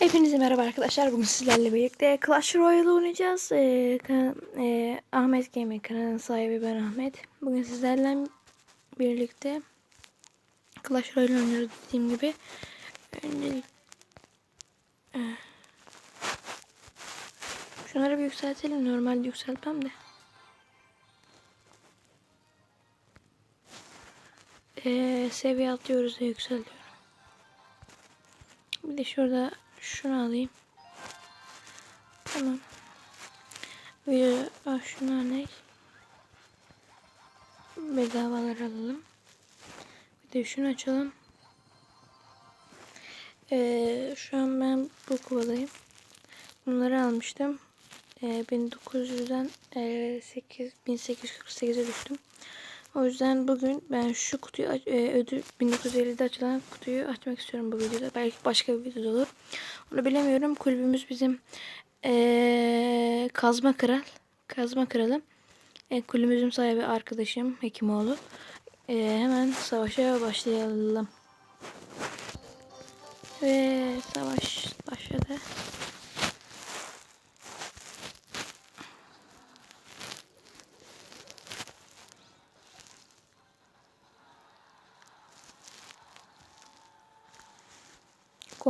Hepinize merhaba arkadaşlar. Bugün sizlerle birlikte Clash Royale oynayacağız. Ee, ee, Ahmet Gaming kanalının sahibi ben Ahmet. Bugün sizlerle birlikte Clash Royale oynuyoruz dediğim gibi. Öncelik Ee, Şunları bir yükseltelim. Normalde yükseltmem de. Ee, seviye atlıyoruz da yükseltiyorum. Bir de şurada şunu alayım. Tamam. Bir ah şunlar? Bedavalar alalım. Bir de şunu açalım. Ee, şu an ben bu kuvadayım. Bunları almıştım. Ee, 1900'den e, 8 1848'e düştüm. O yüzden bugün ben şu kutuyu e, ödül 1950'de açılan kutuyu açmak istiyorum bu videoda. Belki başka bir videoda olur. Onu bilemiyorum. Kulübümüz bizim e, Kazma Kral. Kazma Kralı. E, kulübümüzün sahibi arkadaşım Hekimoğlu. E, hemen savaşa başlayalım. Ve savaş başladı.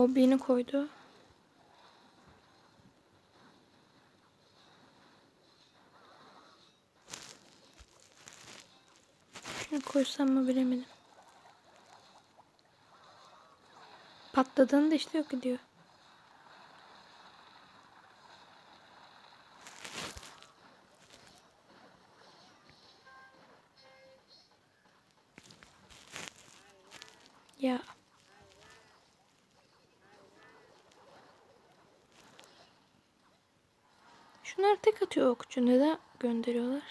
Goblini koydu. Şunu koysam mı bilemedim. Patladığında işte yok ediyor. Ya. Şunlar tek atıyor okçu. Neden gönderiyorlar?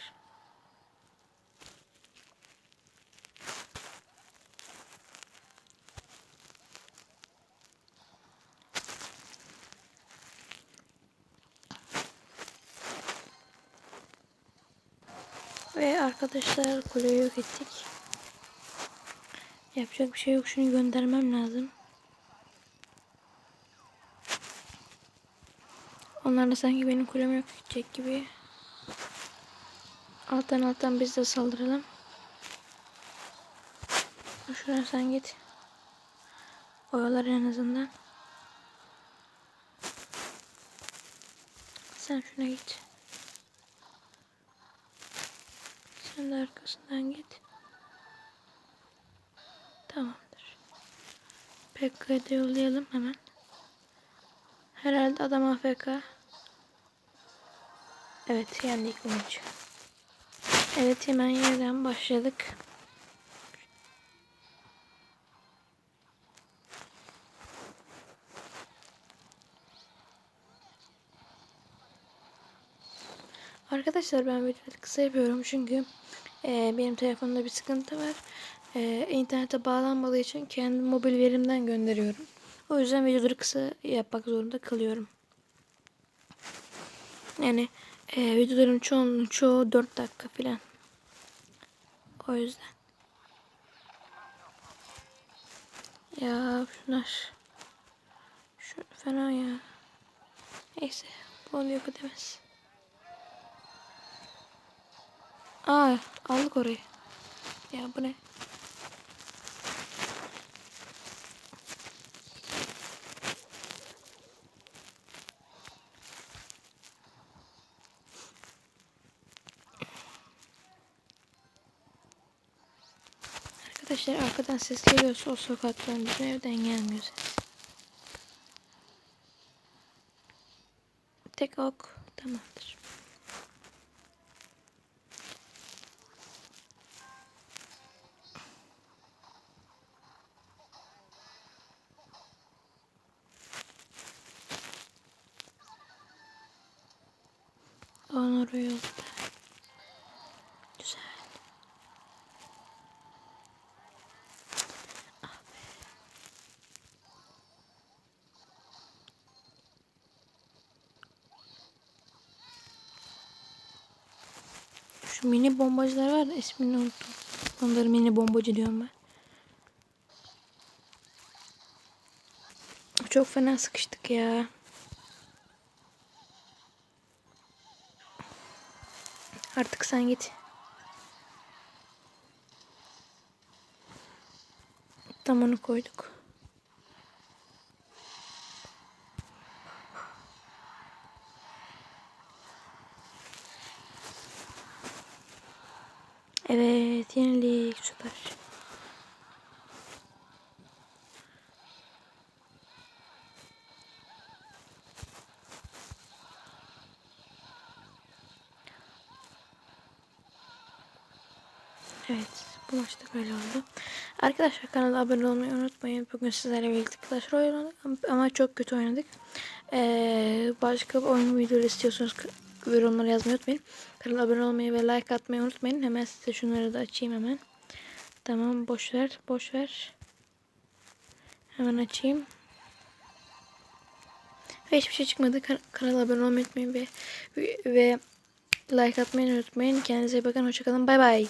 Ve arkadaşlar kuleyi yok ettik. Yapacak bir şey yok. Şunu göndermem lazım. Onlar da sanki benim kulemi yok edecek gibi. Alttan alttan biz de saldıralım. Şuradan sen git. Oyalar en azından. Sen şuna git. Sen de arkasından git. Tamamdır. PK'da yollayalım hemen. Herhalde adam AFK. Evet yendik maçı. Evet hemen yeniden başladık. Arkadaşlar ben videoları kısa yapıyorum çünkü e, benim telefonumda bir sıkıntı var. E, internete bağlanmadığı için kendi mobil verimden gönderiyorum. O yüzden videoları kısa yapmak zorunda kalıyorum. Yani e, videoların çoğunun çoğu 4 dakika falan. O yüzden. Ya şunlar. Şu fena ya. Neyse. Bu onu yok edemez. Aa aldık orayı. Ya bu ne? Arkadaşlar arkadan ses geliyorsa o sokaktan bizim evden gelmiyor ses. Tek ok tamamdır. Onur yolda. Şu mini bombacılar var da ismini unuttum. Onları mini bombacı diyorum ben. çok fena sıkıştık ya. Artık sen git. Tam onu koyduk. Evet, yenilik süper. Evet, bu maçta böyle oldu. Arkadaşlar kanala abone olmayı unutmayın. Bugün sizlerle birlikte Clash oynadık ama çok kötü oynadık. Ee, başka bir oyun videoları istiyorsanız yorumlara yazmayı unutmayın. Kanala abone olmayı ve like atmayı unutmayın. Hemen size şunları da açayım hemen. Tamam boş ver, boş ver. Hemen açayım. Ve hiçbir şey çıkmadı. Kan kanala abone olmayı unutmayın ve, ve like atmayı unutmayın. Kendinize iyi bakın. Hoşçakalın. Bay bay.